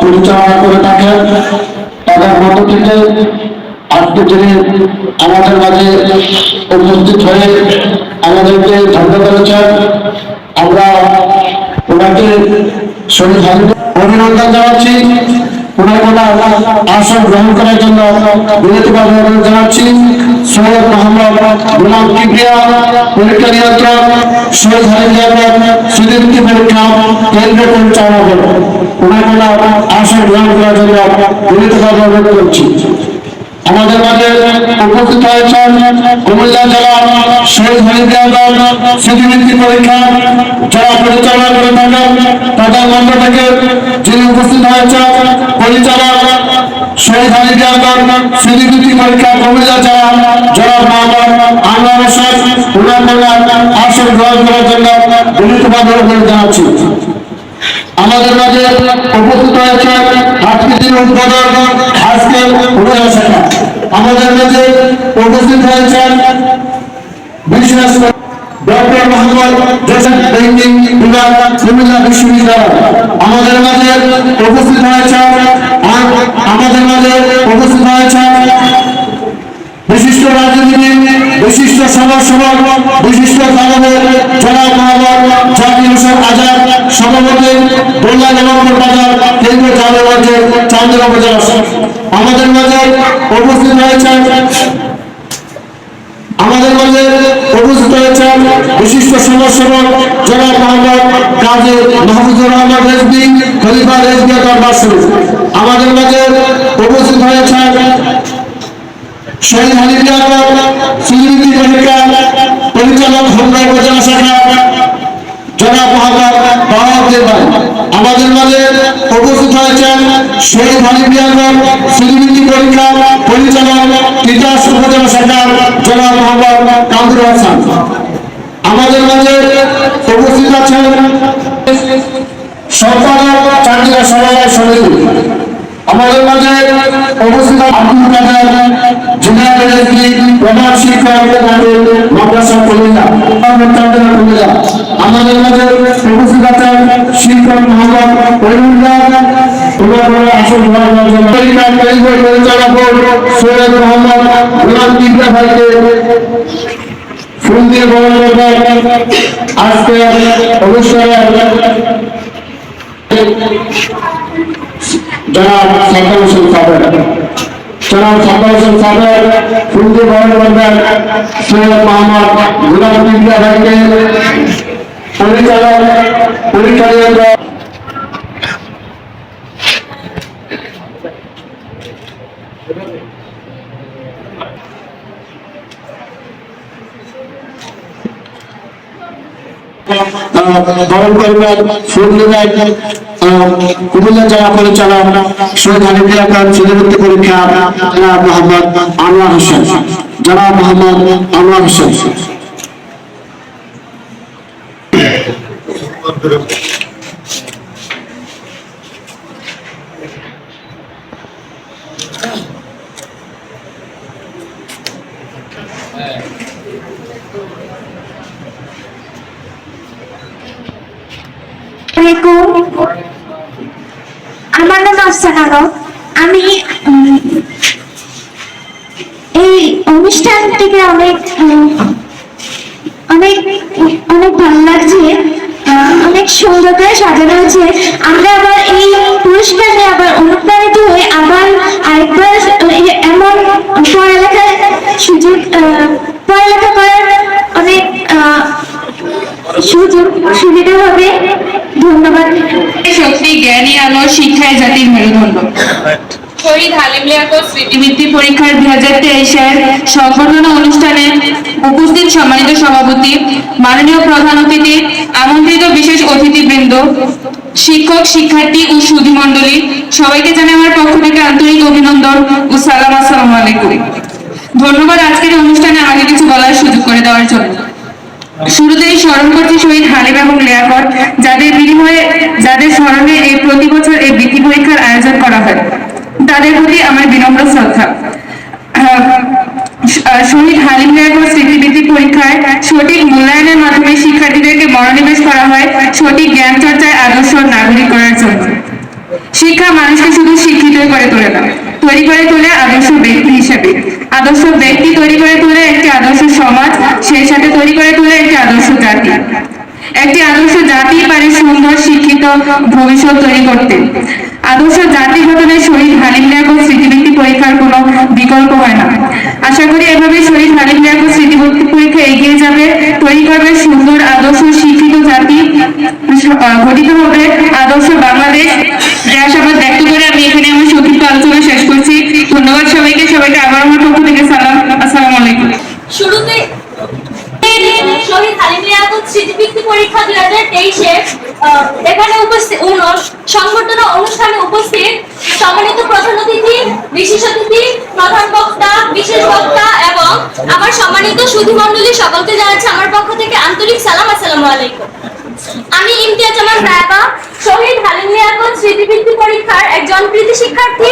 পরিচালনা করে থাকেন তাদের মধ্য থেকে আমাদের মাঝে উপস্থিত হয়ে আমাদেরকে ধন্য করেছেন আমরা ওনাকে হাজির অভিনন্দন জানাচ্ছি। আসন গ্রহণ করার জন্য বিনীতভাবে অনুরোধ জানাচ্ছি। সৈয়দ মোহাম্মদ গোলাম কিবরিয়া পরীক্ষা নিয়ন্ত্রক সৈয়দ আহমেদ সুদীপ্তি পরীক্ষা কেন্দ্র পরিচালনা করে ওনার কথা আসন গ্রহণ করার জন্য বিনীতভাবে অনুরোধ করছি। আমাদের মাঝে উপস্থিত হয়েছেন কুমিল্লা জেলা শহীদ আহমেদ স্মৃতিবৃত্তি পরীক্ষা যারা পরিচালনা করে থাকেন তাদের মধ্য থেকে যিনি উপস্থিত হয়েছেন, পরিচালক শহীদ আহমেদ স্মৃতিবৃত্তি পরীক্ষা, কুমিল্লা জেলা জনাব মোহাম্মদ আনোয়ার হোসেন উনার আসন গ্রহণ করার জন্য অনুরোধ জানাচ্ছি। আমাদের মাঝে উপস্থিত হয়েছে হাটকিটির উদ্বোধন আজকে আমাদের মাঝে উপস্থিত হয়েছেন বিশেষ আমাদের মাঝে উপস্থিত হয়েছেন আ- আমাদের মাঝে উপস্থিত হয়েছেন বিশিষ্ট রাজনীতিবিদ, বিশিষ্ট সমাজসেবক, বিশিষ্ট দানবের জনাব মোহাম্মদ জাকির হোসেন আজাদ, সভাপতি দোল্লা নবাবপুর বাজার, কেন্দ্রীয় চাঁদের মাঝে চান্দিনা বাজার আমাদের মাঝে উপস্থিত হয়েছেন আমাদের মাঝে উপস্থিত হয়েছেন বিশিষ্ট সমাজসেবক জনাব মোহাম্মদ কাজী মাহমুদুর রহমান রেজবি খলিফা রেজবি আমাদের মাঝে উপস্থিত হয়েছেন শহীদ হালিদ আহমদ সুনীতি পরীক্ষা পরিচালক হোমনা উপজেলা শাখা, জনাব মোহাম্মদ বাহাউদ্দিন আমাদের মাঝে উপস্থিত হয়েছেন শহীদ হালিদ আহমদ সুনীতি পরীক্ষা পরিচালক তিতাস উপজেলা শাখা, জনাব মোহাম্মদ কামরুল হাসান। আমাদের মাঝে উপস্থিত আছেন সম্পাদক চাকরিরা সমবায় সমিতি। আমাদের মাঝে উপস্থিত আব্দুল কাদের জুনিয়র রেজবি প্রধান শিক্ষক, মাদ্রাসা কলিজা কলিজা আমাদের মাঝে উপস্থিত আছেন শিক্ষক মোহাম্মদ পরিমুল্লাহ সৈয়দ মোহাম্মদ গোলাম কিবরা ভাইকে ফুল দিয়ে বরণ আজকে অনুষ্ঠানে জনাব সাদ্দাম হোসেন সাবের জনাব সাদ্দাম হোসেন সাবের ফুলকে বরণ করবেন সৈয়দ মোহাম্মদ গুলাম বিদ্যা ভাইকে পরিচালক পরিচালক বরণ করবেন ফুল নেবেন কুমিল্লা জেলা পরিচালক শহীদ হানিফ এলাকার ছেলেভর্তি পরীক্ষা জনাব মোহাম্মদ আনোয়ার হোসেন। জনাব মোহাম্মদ আনোয়ার হোসেন। আলাইকুম আমার নাম আফসানা আমি এই অনুষ্ঠানটিকে অনেক অনেক অনেক ভালো লাগছে অনেক সুন্দর করে সাজানো হয়েছে। আমরা আবার এই পুরস্কার নিয়ে আবার অনুপ্রাণিত হয়ে আবার আরেকবার এমন পড়ালেখার সুযোগ পড়ালেখা করার অনেক সুযোগ সুবিধা হবে। ধন্যবাদ। শক্তি জ্ঞানী আলো শিক্ষায় জাতির মেরুদণ্ড। শহীদ হালিম লিয়াকত স্মৃতিবৃত্তি পরীক্ষার দুই হাজার তেইশের সংবর্ধনা অনুষ্ঠানে উপস্থিত সম্মানিত সভাপতি মাননীয় প্রধান অতিথি আমন্ত্রিত বিশেষ অতিথিবৃন্দ শিক্ষক শিক্ষার্থী ও সুধীমণ্ডলী সবাইকে জানাই আমার পক্ষ থেকে আন্তরিক অভিনন্দন ও সালাম আসসালামু আলাইকুম। ধন্যবাদ আজকের অনুষ্ঠানে আমাকে কিছু বলার সুযোগ করে দেওয়ার জন্য। শুরুতেই স্মরণ করছি শহীদ হালিম এবং লিয়াকত, যাদের বিনিময়ে, যাদের স্মরণে এই প্রতি বছর এই বৃত্তি পরীক্ষার আয়োজন করা হয়, তাদের প্রতি আমার বিনম্র শ্রদ্ধা। শহীদ হালিম মিয়ার স্মৃতিবৃত্তি পরীক্ষায় সঠিক মূল্যায়নের মাধ্যমে শিক্ষার্থীদেরকে মনোনিবেশ করা হয়, সঠিক জ্ঞান চর্চায় আদর্শ নাগরিক করার জন্য। শিক্ষা মানুষকে শুধু শিক্ষিতই করে তোলে না, তৈরি করে তোলে আদর্শ ব্যক্তি হিসেবে। আদর্শ ব্যক্তি তৈরি করে তোলে একটি আদর্শ সমাজ, সেই সাথে তৈরি করে তোলে একটি আদর্শ জাতি। একটি আদর্শ জাতি পারে সুন্দর, শিক্ষিত, ভবিষ্যৎ তৈরি করতে। আদর্শ জাতি গঠনে শহীদ হালিম লিয়াকত স্মৃতিবৃত্তি পরীক্ষার কোনো বিকল্প হয় না। আশা করি এভাবে শহীদ হালিম লিয়াকত স্মৃতিবৃত্তি পরীক্ষা এগিয়ে যাবে, তৈরি করবে সুন্দর, আদর্শ, শিক্ষিত জাতি। গঠিত হবে আদর্শ বাংলাদেশ। যে আশাবাদ ব্যক্ত করে, আমি এখানে আমার সংক্ষিপ্ত আলোচনা শেষ করছি। সম্মানিত সুধী মন্ডলী সকলকে জানাচ্ছি আমার পক্ষ থেকে আন্তরিক সালাম, আসসালামু আলাইকুম। আমি ইমতিয়াজ আমার রায়বা শহীদ হালিম লিয়াকত স্মৃতিবৃত্তি পরীক্ষার একজন প্রীতি শিক্ষার্থী।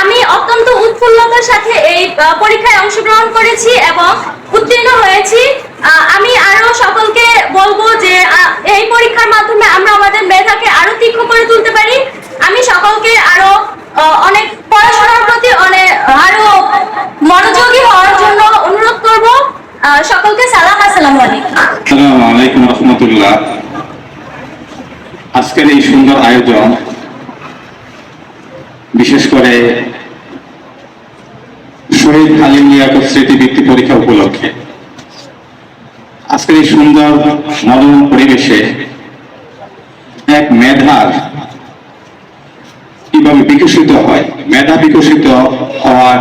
আমি অত্যন্ত উৎফুল্লতার সাথে এই পরীক্ষায় অংশগ্রহণ করেছি এবং উত্তীর্ণ হয়েছি। আমি আরও সকলকে বলব যে আহ, এই পরীক্ষার মাধ্যমে আমরা আমাদের মেধাকে আরও তীক্ষ্ণ করে তুলতে পারি আমি সকলকে আরও আহ, অনেক পড়াশোনার প্রতি অনেক আরও মনোযোগী হওয়ার জন্য অনুরোধ করব আহ, সকলকে সালাম আসসালামু আলাইকুম আসসালামু আলাইকুম রহমতুল্লাহ আজকের এই সুন্দর আয়োজন, বিশেষ করে শহীদ হালিম লিয়াকত স্মৃতিবৃত্তি পরীক্ষা উপলক্ষে। আজকের এই সুন্দর মনোরম পরিবেশে এক মেধার কীভাবে বিকশিত হয়, মেধা বিকশিত হওয়ার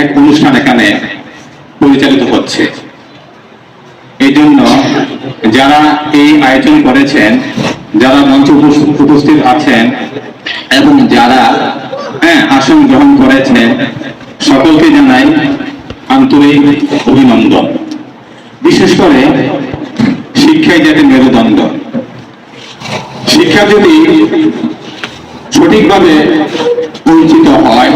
এক অনুষ্ঠান এখানে পরিচালিত হচ্ছে। এই জন্য যারা এই আয়োজন করেছেন যারা মঞ্চে উপস্থিত আছেন এবং যারা হ্যাঁ আসন গ্রহণ করেছেন, সকলকে জানাই আন্তরিক অভিনন্দন। বিশেষ করে শিক্ষাই যাতে মেরুদণ্ড। শিক্ষা যদি সঠিকভাবে পরিচিত হয়,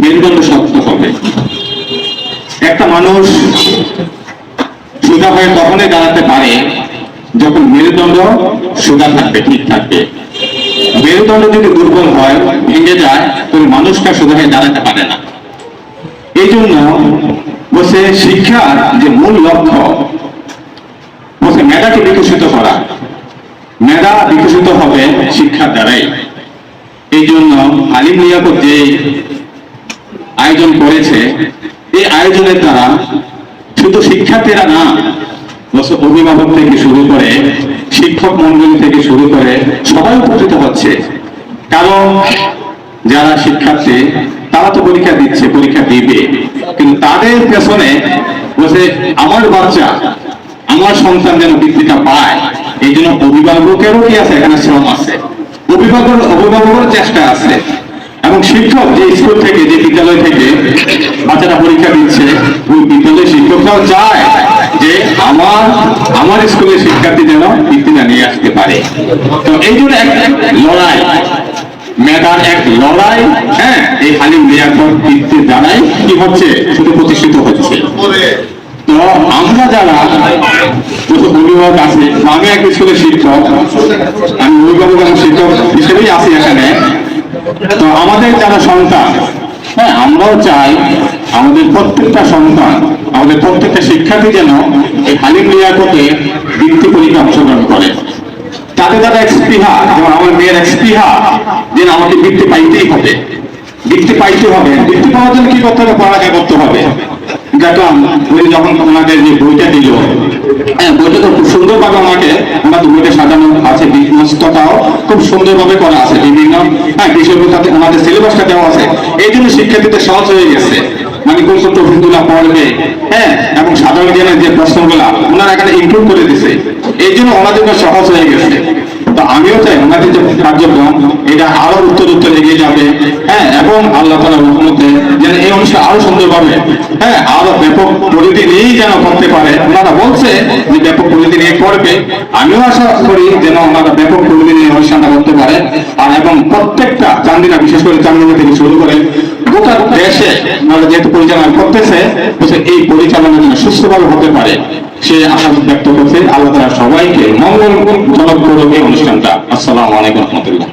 মেরুদণ্ড শক্ত হবে। একটা মানুষ সোজা হয়ে তখনই দাঁড়াতে পারে যখন মেরুদণ্ড সোজা থাকবে, ঠিক থাকবে। মেরুদণ্ড যদি দুর্বল হয়, ভেঙে যায় তবে মানুষটা সোজা হয়ে দাঁড়াতে পারে না। এই জন্য বসে শিক্ষার যে মূল লক্ষ্য, বসে মেধাকে বিকশিত করা। মেধা বিকশিত হবে শিক্ষার দ্বারাই। এই জন্য আলিম নিয়াপদ যে আয়োজন করেছে, এই আয়োজনের দ্বারা শুধু শিক্ষার্থীরা না অভিভাবক থেকে শুরু করে শিক্ষক মন্ডলী থেকে শুরু করে সবাই উপকৃত হচ্ছে। কারণ যারা শিক্ষার্থী, তারা তো পরীক্ষা দিচ্ছে, পরীক্ষা দিবে। কিন্তু তাদের পেছনে বসে আমার বাচ্চা, আমার সন্তান যেন বৃত্তিটা পায়, এই জন্য অভিভাবকেরও কি আছে? এখানে শ্রম আছে। অভিভাবক অভিভাবকের চেষ্টা আছে। এবং শিক্ষক যে স্কুল থেকে, যে বিদ্যালয় থেকে বাচ্চারা পরীক্ষা দিচ্ছে, ওই বিদ্যালয়ের শিক্ষকরাও চায় যে আমার আমার স্কুলের শিক্ষার্থী যেন বৃত্তিটা নিয়ে আসতে পারে। তো এই জন্য এক লড়াই, মেধার এক লড়াই হ্যাঁ এই হালিম লিয়াকত বৃত্তির দ্বারাই কি হচ্ছে শুধু প্রতিষ্ঠিত হচ্ছে। তো আমরা যারা অভিভাবক আছে আমি এক স্কুলের শিক্ষক, আমি অভিভাবক এবং শিক্ষক হিসেবেই আছি এখানে। তো আমাদের যারা সন্তান হ্যাঁ আমরাও চাই আমাদের প্রত্যেকটা সন্তান, আমাদের প্রত্যেকটা শিক্ষার্থী যেন এই হালিম লিয়াকতে বৃত্তি পরীক্ষা অংশগ্রহণ করে। তাতে তারা এক স্পৃহা, যেমন আমার মেয়ের এক স্পৃহা যে আমাকে বৃত্তি পাইতেই হবে। বৃত্তি পাইতে হবে। বৃত্তি পাওয়ার জন্য কি করতে হবে? পড়ালেখা করতে হবে। দেখলাম উনি যখন ওনাদের যে বইটা দিল হ্যাঁ বইটা তো খুব সুন্দরভাবে ওনাকে ওনাদের বইটা সাজানো আছে, বিন্যস্ততাও খুব সুন্দরভাবে করা আছে, বিভিন্ন হ্যাঁ বিষয়গুলো তাতে ওনাদের সিলেবাসটা দেওয়া আছে। এই জন্য শিক্ষার্থীদের সহজ হয়ে গেছে। মানে কোন কোন পড়বে হ্যাঁ এবং সাধারণ জ্ঞানের যে প্রশ্নগুলা ওনারা এখানে ইনক্লুড করে দিছে। এই জন্য ওনাদের সহজ হয়ে গেছে। তো আমিও চাই ওনাদের যে কার্যক্রম, এটা আরও উত্তর উত্তর এগিয়ে যাবে হ্যাঁ এবং আল্লাহ তালা রহমতে যেন এই অনুষ্ঠান আরও সুন্দরভাবে হ্যাঁ আরও ব্যাপক পরিধি নিয়েই যেন করতে পারে। ওনারা বলছে যে ব্যাপক পরিধি নিয়ে করবে। আমিও আশা করি যেন ওনারা ব্যাপক পরিধি নিয়ে অনুষ্ঠানটা করতে পারে। আর এবং প্রত্যেকটা চান্দিনা, বিশেষ করে চান্দিনা থেকে শুরু করে গোটা দেশে ওনারা যেহেতু পরিচালনা করতেছে এই পরিচালনা যেন সুস্থভাবে হতে পারে। সে আশা ব্যক্ত করছে। আল্লাহ তাআলা সবাইকে মঙ্গল জনক করবে অনুষ্ঠানটা। আসসালামু আলাইকুম রহমতুল্লাহ।